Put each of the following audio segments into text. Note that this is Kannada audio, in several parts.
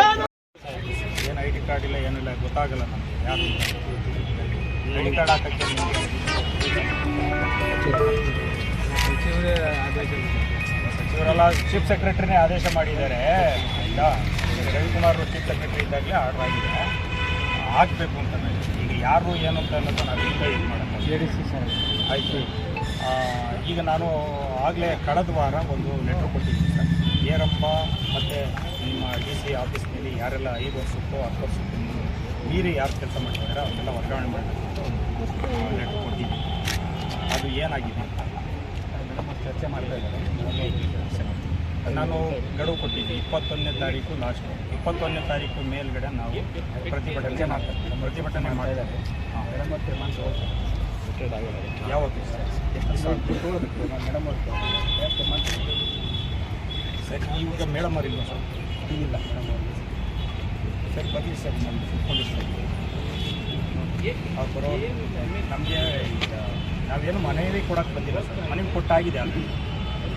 ಏನು ಐ ಡಿ ಕಾರ್ಡ್ ಇಲ್ಲ ಏನಿಲ್ಲ ಗೊತ್ತಾಗಲ್ಲ ನಮಗೆ ಯಾರು ಐ ಡಿ ಕಾರ್ಡ್ ಹಾಕಕ್ಕೆ ಸಚಿವರೆಲ್ಲ ಚೀಫ್ ಸೆಕ್ರೆಟರಿನೇ ಆದೇಶ ಮಾಡಿದ್ದಾರೆ, ಆಯ್ತಾ? ರವಿಕುಮಾರ್ ಚೀಫ್ ಸೆಕ್ರೆಟರಿ ಇದ್ದಾಗಲೇ ಆರ್ಡರ್ ಆಗಿದೆ. ಆಗಬೇಕು ಅಂತ ಈಗ ಯಾರು ಏನು ಅಂತ ಅನ್ನೋದು ನಾವು ಈಗ ಇದು ಮಾಡೋಣ ಆಯಿತು. ಈಗ ನಾನು ಆಗಲೇ ಕಳೆದ ವಾರ ಒಂದು ಲೆಟ್ರ್ ಕೊಟ್ಟಿದ್ದೀನಿ ಸರ್. ಏರಪ್ಪ ಮತ್ತು ನಿಮ್ಮ ಡಿ ಸಿ ಆಫೀಸ್ನಲ್ಲಿ ಯಾರೆಲ್ಲ ಐದು ವರ್ಷಕ್ಕೋ ಹತ್ತು ವರ್ಷಕ್ಕೆ ಮೀರಿ ಯಾರು ಕೆಲಸ ಮಾಡ್ತಿದ್ದಾರೆ ಅವನ್ನೆಲ್ಲ ವರ್ಗಾವಣೆ ಮಾಡಬೇಕು ಲೆಟ್ರ್ ಕೊಟ್ಟಿದ್ದೀನಿ. ಅದು ಏನಾಗಿದೆ ಅಂತ. ಚರ್ಚೆ ಮಾಡ್ತಾ ಇದ್ದಾರೆ. ನಾನು ಗಡುವು ಕೊಟ್ಟಿದ್ದೆ. ಇಪ್ಪತ್ತೊಂದನೇ ತಾರೀಕು ಲಾಸ್ಟ್ ಇಪ್ಪತ್ತೊಂದನೇ ತಾರೀಕು ಮೇಲ್ಗಡೆ ನಾವು ಪ್ರತಿಭಟನೆ ಪ್ರತಿಭಟನೆ ಮಾಡಿದ್ದಾರೆ ಯಾವತ್ತು? ಸರ್, ಈಗ ಮೇಡಮ್ ಅವರಿಲ್ಲ ಸರ್ ಇಲ್ಲ. ಸರ್ ಬರ್ಲಿ ಸರ್ ಅವ್ರು ಬರೋ ನಮಗೆ ಈಗ ನಾವೇನು ಮನೆಯಲ್ಲಿ ಕೊಡೋಕ್ಕೆ ಬಂದಿಲ್ಲ ಸರ್. ಮನೆಗೆ ಕೊಟ್ಟಾಗಿದೆ ಅಲ್ಲಿ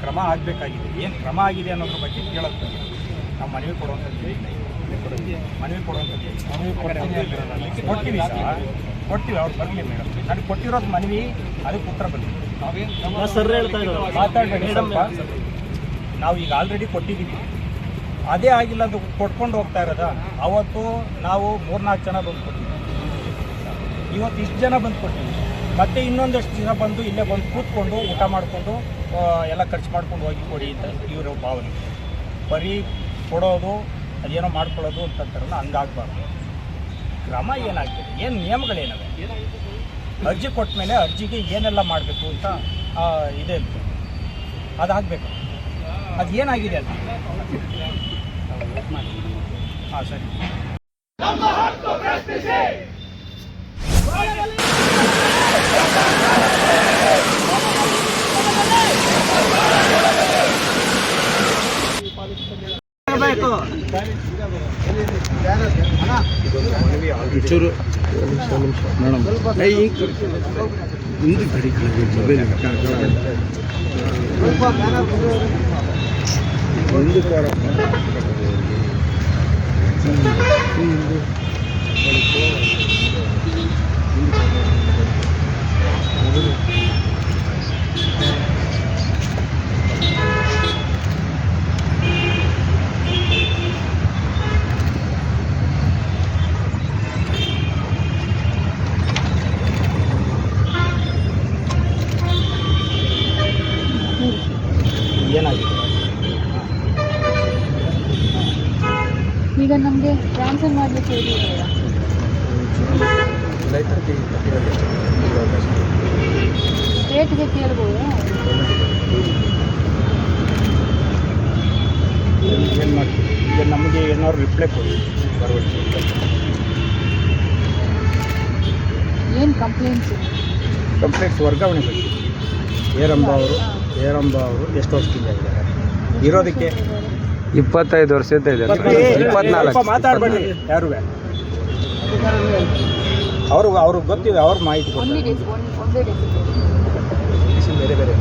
ಕ್ರಮ ಆಗಬೇಕಾಗಿದೆ. ಏನು ಕ್ರಮ ಆಗಿದೆ ಅನ್ನೋದ್ರ ಬಗ್ಗೆ ಕೇಳೋದು ನಾವು ಮನವಿ ಕೊಡುವಂಥದ್ದು ಮನವಿ ಕೊಡುವಂಥದ್ದು. ಕೊಡ್ತೀವಿ ಸರ್. ಕೊಡ್ತೀವಿ ಅವ್ರು ಬರಲಿ ಮೇಡಮ್. ನನಗೆ ಕೊಟ್ಟಿರೋದು ಮನವಿ ಅದಕ್ಕೆ ಉತ್ತರ ಬರಲಿ. ಸರ್ ಹೇಳ್ತಾ ಇದ್ದಾರೆ ಮಾತಾಡಬೇಡಿ ನಾವು ಈಗ ಆಲ್ರೆಡಿ ಕೊಟ್ಟಿದ್ದೀವಿ. ಅದೇ ಆಗಿಲ್ಲ ಅದು ಕೊಟ್ಕೊಂಡು ಹೋಗ್ತಾ ಇರೋದ? ಅವತ್ತು ನಾವು ಮೂರ್ನಾಲ್ಕು ಜನ ಬಂದು ಕೊಟ್ಟಿದ್ದೀವಿ. ಇವತ್ತು ಇಷ್ಟು ಜನ ಬಂದು ಕೊಟ್ಟಿದ್ದೀವಿ. ಮತ್ತೆ ಇನ್ನೊಂದಷ್ಟು ಜನ ಬಂದು ಇಲ್ಲೇ ಬಂದು ಕೂತ್ಕೊಂಡು ಊಟ ಮಾಡಿಕೊಂಡು ಎಲ್ಲ ಖರ್ಚು ಮಾಡ್ಕೊಂಡು ಹೋಗಿ ಕೊಡಿ ಅಂತ ಇವರು ಭಾವನೆ. ಬರೀ ಕೊಡೋದು, ಅದೇನೋ ಮಾಡ್ಕೊಳ್ಳೋದು ಅಂತಂತಾರಲ್ಲ ಹಂಗಾಗಬಾರ್ದು. ಕ್ರಮ ಏನಾಗ್ತದೆ ಏನು ನಿಯಮಗಳೇನವೆ? ಅರ್ಜಿ ಕೊಟ್ಟ ಮೇಲೆ ಅರ್ಜಿಗೆ ಏನೆಲ್ಲ ಮಾಡಬೇಕು ಅಂತ ಇದೆ ಅಂತ. ಅದಾಗಬೇಕು. ಅದು ಏನಾಗಿದೆ ಅಂತ. ಹಾಂ, ಸರಿ. ಚೂರು ಮೇಡಮ್ ಮುಂದೆ ಕಡಿ. ಮೊಬೈಲ್ ಒಂದು ಈಗ ನಮಗೆ ಟ್ರಾನ್ಸ್ಫರ್ ಮಾಡಲಿಕ್ಕೆ ಸ್ಟೇಟ್ಗೆ ಕೇಳ್ಬೋದು. ಏನು ಮಾಡ್ತೀವಿ ಈಗ ನಮಗೆ ಏನಾದ್ರು ರಿಪ್ಲೈ ಕೊಡಿ. ಏನು ಕಂಪ್ಲೇಂಟ್ಸ್ ಕಂಪ್ಲೇಂಟ್ಸ್ ವರ್ಗಾವಣೆ ಬಗ್ಗೆ ಏರಂಬ ಅವರು ಏರಂಬ ಅವರು ಎಷ್ಟು ವರ್ಷದಿಂದ ಇದ್ದಾರೆ. ಇರೋದಕ್ಕೆ ಇಪ್ಪತ್ತೈದು ವರ್ಷದ ಇದೆ. ಇಪ್ಪತ್ನಾಲ್ಕು. ಮಾತಾಡಬೇಡಿ ಯಾರು ಅವರು ಅವ್ರಿಗೆ ಗೊತ್ತಿದೆ ಅವ್ರ ಮಾಹಿತಿ ಬೇರೆ ಬೇರೆ.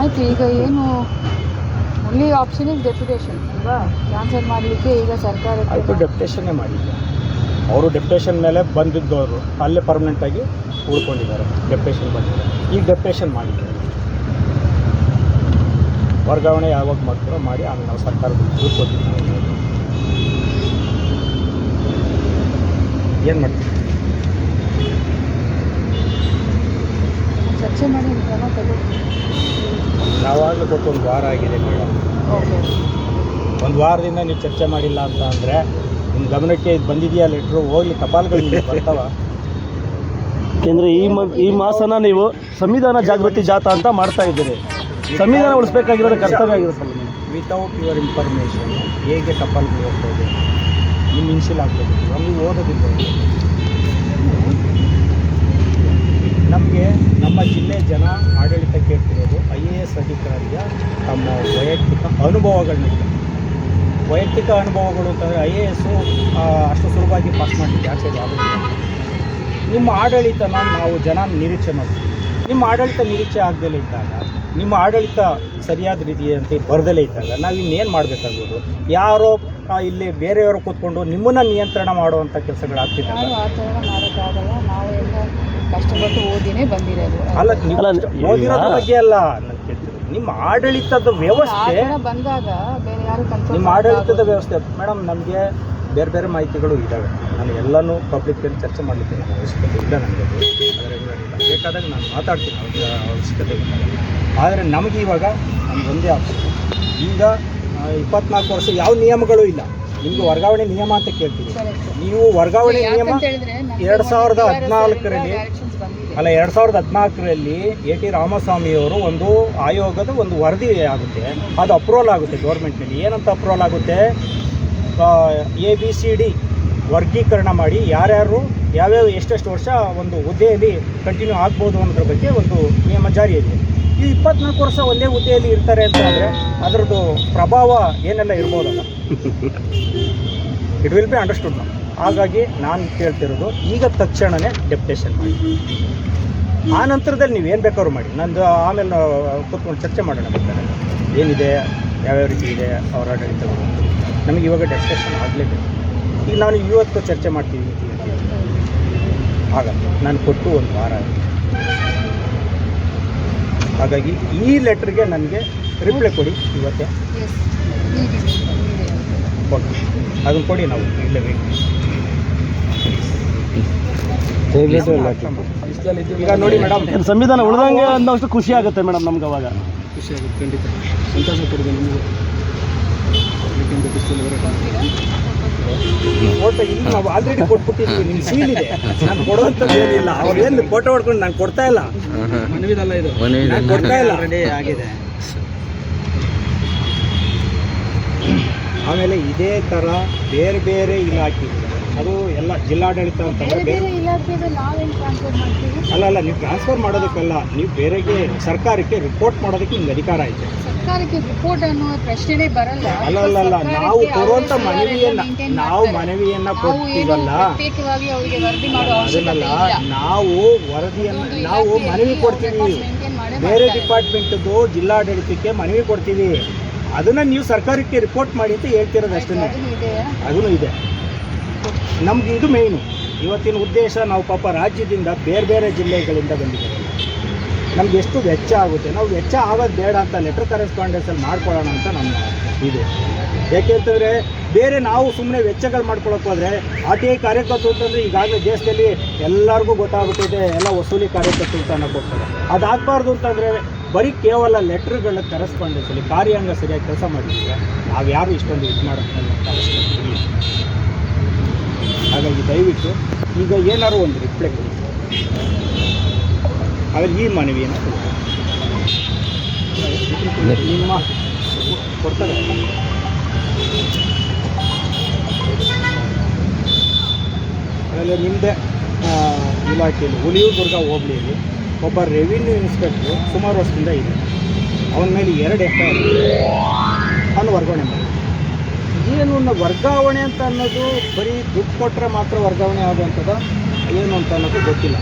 ಆಯಿತು ಈಗ ಏನು? ಒನ್ಲಿ ಆಪ್ಷನ್ ಇಸ್ ಡೆಪ್ಯುಟೇಷನ್ ಅಲ್ವಾ? ಕ್ಯಾನ್ಸಲ್ ಮಾಡಲಿಕ್ಕೆ ಈಗ ಸರ್ಕಾರ ಡೆಪ್ಯುಟೇಷನ್ ಮಾಡಿದ್ದೆ. ಮಾಡಿಲ್ಲ ಅವರು ಡೆಪ್ಟೇಷನ್ ಮೇಲೆ ಬಂದಿದ್ದವರು ಅಲ್ಲೇ ಪರ್ಮನೆಂಟಾಗಿ ಉಳ್ಕೊಂಡಿದ್ದಾರೆ ಡೆಪ್ಟೇಷನ್ ಬಂದಿದ್ದಾರೆ. ಈಗ ಡೆಪ್ಟೇಷನ್ ಮಾಡಿದ್ದಾರೆ. ವರ್ಗಾವಣೆ ಯಾವಾಗ ಮಾಡ್ತಾರೋ ಮಾಡಿ ಆಮೇಲೆ ನಾವು ಸರ್ಕಾರದ ಉಳ್ಕೊತೀವಿ ಏನು ಮಾಡ್ತೀವಿ ಚರ್ಚೆ ಮಾಡಿ ನಾವಾಗಲೂ ಕೊಟ್ಟು ಒಂದು ವಾರ ಆಗಿದೆ ಮೇಡಮ್. ಒಂದು ವಾರದಿಂದ ನೀವು ಚರ್ಚೆ ಮಾಡಿಲ್ಲ ಅಂತ ಅಂದರೆ ನಿಮ್ಮ ಗಮನಕ್ಕೆ ಇದು ಬಂದಿದೆಯಾ ಲೆಟ್ರು? ಹೋಗ್ಲಿ ಟಪಾಲ್ಗಳು ನಿಮ್ಗೆ ಬರ್ತಾವ. ಯಾಕೆಂದ್ರೆ ಈ ಮ ಈ ಮಾಸನ ನೀವು ಸಂವಿಧಾನ ಜಾಗೃತಿ ಜಾಥಾ ಅಂತ ಮಾಡ್ತಾ ಇದ್ದೀರಿ. ಸಂವಿಧಾನ ಉಳಿಸ್ಬೇಕಾಗಿರೋದು ಕರ್ತವ್ಯ ಆಗಿರುತ್ತಲ್ಲ ವಿತೌಟ್ ಯುವರ್ ಇನ್ಫಾರ್ಮೇಷನ್ ಹೇಗೆ ಟಪಾಲ್ ಹೋಗ್ಬೋದು? ನಿಮ್ಮ ಇನ್ಸಿಲ್ ಆಗ್ಬೋದು. ಅಲ್ಲಿ ಓದೋದಿಲ್ಲ. ನಮಗೆ ನಮ್ಮ ಜಿಲ್ಲೆ ಜನ ಆಡಳಿತ ಕೇಳ್ತಿರೋದು ಐ ಎ ಎಸ್ ಅಧಿಕಾರಿಯ ತಮ್ಮ ವೈಯಕ್ತಿಕ ಅನುಭವಗಳನ್ನ. ವೈಯಕ್ತಿಕ ಅನುಭವಗಳು ಅಂತಂದರೆ ಐ ಎ ಎಸ್ಸು ಅಷ್ಟು ಸುಲಭವಾಗಿ ಪಾಸ್ ಮಾಡಲಿಕ್ಕೆ ಆಚೆಗೆ ಆಗುತ್ತೆ ನಿಮ್ಮ ಆಡಳಿತನ ನಾವು ಜನ ನಿರೀಕ್ಷೆ ಮಾಡ್ತೀವಿ. ನಿಮ್ಮ ಆಡಳಿತ ನಿರೀಕ್ಷೆ ಆಗದಲ್ಲೇ ಇದ್ದಾಗ ನಿಮ್ಮ ಆಡಳಿತ ಸರಿಯಾದ ರೀತಿಯಂತೆ ಬರದಲ್ಲೇ ಇದ್ದಾಗ ನಾವು ಇನ್ನೇನು ಮಾಡಬೇಕಾಗ್ಬೋದು? ಯಾರೋ ಇಲ್ಲಿ ಬೇರೆಯವರು ಕೂತ್ಕೊಂಡು ನಿಮ್ಮನ್ನು ನಿಯಂತ್ರಣ ಮಾಡುವಂಥ ಬಂದಿರೋದು. ಅಲ್ಲ ಓದಿರೋದ್ರ ಬಗ್ಗೆ ಅಲ್ಲ. ನಿಮ್ಮ ಆಡಳಿತದ ವ್ಯವಸ್ಥೆ ಬಂದಾಗ ಬೇರೆ ಯಾರು ಕಂಟ್ರೋಲ್ ನಿಮ್ಮ ಆಡಳಿತದ ವ್ಯವಸ್ಥೆ ಮೇಡಮ್ ನಮಗೆ ಬೇರೆ ಬೇರೆ ಮಾಹಿತಿಗಳು ಇದ್ದಾವೆ ನಾನು ಎಲ್ಲನೂ ಪಬ್ಲಿಕ್ಕಲ್ಲಿ ಚರ್ಚೆ ಮಾಡಲಿಕ್ಕೆ ಅವಶ್ಯಕತೆ ಇಲ್ಲ ನನಗೆ. ಬೇಕಾದಾಗ ನಾನು ಮಾತಾಡ್ತೀನಿ. ಅವಶ್ಯಕತೆ ಇಲ್ಲ. ಆದರೆ ನಮಗೆ ಇವಾಗ ನಮ್ಗೆ ಒಂದೇ ಆಪ್ಷನ್. ಈಗ ಇಪ್ಪತ್ನಾಲ್ಕು ವರ್ಷ ಯಾವ ನಿಯಮಗಳು ಇಲ್ಲ. ನಿಮಗೆ ವರ್ಗಾವಣೆ ನಿಯಮ ಅಂತ ಕೇಳ್ತೀವಿ. ನೀವು ವರ್ಗಾವಣೆ ನಿಯಮ ಎರಡು ಸಾವಿರದ ಹದಿನಾಲ್ಕರಲ್ಲಿ ಅಲ್ಲ ಎರಡು ಸಾವಿರದ ಹದಿನಾಲ್ಕರಲ್ಲಿ ಎ ಟಿ ರಾಮಸ್ವಾಮಿಯವರು ಒಂದು ಆಯೋಗದ ಒಂದು ವರದಿ ಆಗುತ್ತೆ. ಅದು ಅಪ್ರೂವಲ್ ಆಗುತ್ತೆ ಗೌರ್ಮೆಂಟ್ನಲ್ಲಿ ಏನಂತ ಅಪ್ರೂವಲ್ ಆಗುತ್ತೆ? ಎ ಬಿ ಸಿ ಡಿ ವರ್ಗೀಕರಣ ಮಾಡಿ ಯಾರ್ಯಾರು ಯಾವ್ಯಾವ ಎಷ್ಟೆಷ್ಟು ವರ್ಷ ಒಂದು ಹುದ್ದೆಯಲ್ಲಿ ಕಂಟಿನ್ಯೂ ಆಗ್ಬೋದು ಅನ್ನೋದ್ರ ಬಗ್ಗೆ ಒಂದು ನಿಯಮ ಜಾರಿಯಿದೆ ಈ ಇಪ್ಪತ್ನಾಲ್ಕು ವರ್ಷ ಒಂದೇ ಹುದ್ದೆಯಲ್ಲಿ ಇರ್ತಾರೆ ಅಂತ ಆದರೆ ಅದರದ್ದು ಪ್ರಭಾವ ಏನೆಲ್ಲ ಇರ್ಬೋದಲ್ಲ? ಇಟ್ ವಿಲ್ ಬಿ ಅಂಡರ್ಸ್ಟುಡ್ ನಾವು ಹಾಗಾಗಿ ನಾನು ಕೇಳ್ತಿರೋದು, ಈಗ ತಕ್ಷಣವೇ ಡೆಪ್ಟೇಷನ್ ಮಾಡಿ. ಆ ನಂತರದಲ್ಲಿ ನೀವು ಏನು ಬೇಕಾದ್ರೂ ಮಾಡಿ. ನಂದು ಆಮೇಲೆ ಕೂತ್ಕೊಂಡು ಚರ್ಚೆ ಮಾಡೋಣ ಬೇಕಾದ್ರೆ. ಏನಿದೆ? ಯಾವ್ಯಾವ ರೀತಿ ಇದೆ? ಅವರ ಆಡಳಿತಗಳು. ನಮಗೆ ಇವಾಗ ಡೆಪ್ಟೇಷನ್ ಆಗಲೇಬೇಕು. ಈಗ ನಾನು ಇವತ್ತು ಚರ್ಚೆ ಹೇಳ್ತೀನಿ. ಆಗಲ್ಲ ನಾನು ಕೊಟ್ಟು ಒಂದು ವಾರ ಆಗಿದೆ ಹಾಗಾಗಿ ಈ ಲೆಟ್ರಿಗೆ ನನಗೆ ರಿಪ್ಲೈ ಕೊಡಿ ಇವತ್ತೇ. ಕೊಡಿ ಅದನ್ನು ಕೊಡಿ ನಾವು ಇಲ್ಲೇ ಬೇಕು ಈಗ ನೋಡಿ ಮೇಡಮ್ ಸಂವಿಧಾನ ಉಳ್ದಂಗೆ ಅನ್ನೋಷ್ಟು ಖುಷಿ ಆಗುತ್ತೆ ಮೇಡಮ್ ನಮ್ಗೆ ಅವಾಗ. ಖುಷಿ ಆಗುತ್ತೆ ಖಂಡಿತ. ಸಂತೋಷ ಕೊಡಿದೆ ನಿಮಗೂ. ಫೋಟೋ ಇಲ್ಲಿ ನಾವು ಆಲ್ರೆಡಿ ಕೊಟ್ಬಿಟ್ಟಿದ್ವಿ ನಿಮ್ಮ ಸೀಲ್ ಇದೆ. ನಾನು ಕೊಡುವಂಥದ್ದು ಏನಿಲ್ಲ. ಅವ್ರು ಏನು ಫೋಟೋ ಹೊಡ್ಕೊಂಡು ನಾನು ಕೊಡ್ತಾ ಇಲ್ಲ. ಮನವಿದಲ್ಲ ಇದು? ನಾನು ಕೊಡ್ತಾ ಇಲ್ಲ. ಆಗಿದೆ. ಆಮೇಲೆ ಇದೇ ಥರ ಬೇರೆ ಬೇರೆ ಇಲಾಖೆ ಅದು ಎಲ್ಲ ಜಿಲ್ಲಾಡಳಿತ ಅಂತಂದ್ರೆ ಮಾಡ್ತೀವಿ? ಅಲ್ಲ ಅಲ್ಲ ನೀವು ಟ್ರಾನ್ಸ್ಫರ್ ಮಾಡೋದಕ್ಕಲ್ಲ ನೀವು ಬೇರೆಗೆ ಸರ್ಕಾರಕ್ಕೆ ರಿಪೋರ್ಟ್ ಮಾಡೋದಕ್ಕೆ ನಿಮ್ಗೆ ಅಧಿಕಾರ ಐತೆ. ಸರ್ಕಾರಕ್ಕೆ ರಿಪೋರ್ಟ್ ಅನ್ನೋ ಪ್ರಶ್ನೆನೇ ಬರಲ್ಲ. ಅಲ್ಲ ಅಲ್ಲ ಅಲ್ಲ ನಾವು ಕೊಡುವಂತ ಮನವಿಯನ್ನ ನಾವು. ಮನವಿಯನ್ನ ಕೊಡ್ತೀವಲ್ಲ ಅದನ್ನಲ್ಲ ನಾವು ವರದಿಯನ್ನ ನಾವು ಮನವಿ ಕೊಡ್ತೀವಿ. ಬೇರೆ ಡಿಪಾರ್ಟ್ಮೆಂಟ್ ಡಿಪಾರ್ಟ್ಮೆಂಟ್ದು ಜಿಲ್ಲಾಡಳಿತಕ್ಕೆ ಮನವಿ ಕೊಡ್ತೀವಿ. ಅದನ್ನ ನೀವು ಸರ್ಕಾರಕ್ಕೆ ರಿಪೋರ್ಟ್ ಮಾಡಿ ಅಂತ ಹೇಳ್ತಿರೋದು ಅಷ್ಟೇ ಅದೂ ಇದೆ. ನಮ್ಗೆ ಇದು ಮೇಯ್ನು ಇವತ್ತಿನ ಉದ್ದೇಶ ನಾವು ಪಾಪ ರಾಜ್ಯದಿಂದ ಬೇರೆ ಬೇರೆ ಜಿಲ್ಲೆಗಳಿಂದ ಬಂದಿದ್ದೇವೆ. ನಮ್ಗೆ ಎಷ್ಟು ವೆಚ್ಚ ಆಗುತ್ತೆ? ನಾವು ವೆಚ್ಚ ಆಗೋದು ಬೇಡ ಅಂತ ಲೆಟರ್ ಕರೆಸ್ಪಾಂಡೆನ್ಸಲ್ಲಿ ಮಾಡ್ಕೊಳ್ಳೋಣ ಅಂತ ನಮ್ಮ ಇದು. ಯಾಕೆಂತಂದರೆ ಬೇರೆ ನಾವು ಸುಮ್ಮನೆ ವೆಚ್ಚಗಳು ಮಾಡ್ಕೊಳಕ್ಕೆ ಹೋದರೆ ಆರ್ ಟಿ ಐ ಕಾರ್ಯಕರ್ತರು ಅಂತಂದರೆ ಈಗಾಗಲೇ ದೇಶದಲ್ಲಿ ಎಲ್ಲರಿಗೂ ಗೊತ್ತಾಗುತ್ತಿದೆ ಎಲ್ಲ ವಸೂಲಿ ಕಾರ್ಯಕರ್ತರು ಅಂತ ಹೋಗ್ತಾರೆ ಅದಾಗಬಾರ್ದು ಅಂತಂದರೆ ಬರೀ ಕೇವಲ ಲೆಟ್ರ್ಗಳ ಕರೆಸ್ಪಾಂಡೆನ್ಸಲ್ಲಿ ಕಾರ್ಯಾಂಗ ಸರಿಯಾಗಿ ಕೆಲಸ ಮಾಡಿದ್ರೆ ನಾವು ಯಾರು ಇಷ್ಟೊಂದು ಇದು ಮಾಡೋಕ್ಕೆ ಅವಶ್ಯಕತೆ ಇಲ್ಲ. ಹಾಗಾಗಿ ದಯವಿಟ್ಟು ಈಗ ಏನಾದ್ರು ಒಂದು ರಿಪ್ಲೈ ಕೊಡಿ ಆದರೆ ಈ ಮನವಿಯನ್ನು. ನಿಮ್ಮ ಕೊಡ್ತಾರೆ. ಆಮೇಲೆ ನಿಮ್ಮದೇ ಇಲಾಖೆಯಲ್ಲಿ, ಹುಲಿಯೂರ್ದುರ್ಗ ಹೋಬಳಿಯಲ್ಲಿ ಒಬ್ಬ ರೆವಿನ್ಯೂ ಇನ್ಸ್ಪೆಕ್ಟ್ರು ಸುಮಾರು ವರ್ಷದಿಂದ ಇದೆ. ಅವನ ಮೇಲೆ ಎರಡು ಎಫ್ ಐ ಆರ್ ಅವನು ವರ್ಗಾವಣೆ ಮಾಡಿ ಏನು ವರ್ಗಾವಣೆ ಅಂತ ಅನ್ನೋದು ಬರೀ ದುಡ್ಡು ಕೊಟ್ಟರೆ ಮಾತ್ರ ವರ್ಗಾವಣೆ ಆಗುವಂಥದ್ದು? ಏನು ಅಂತ ಅನ್ನೋದು ಗೊತ್ತಿಲ್ಲ.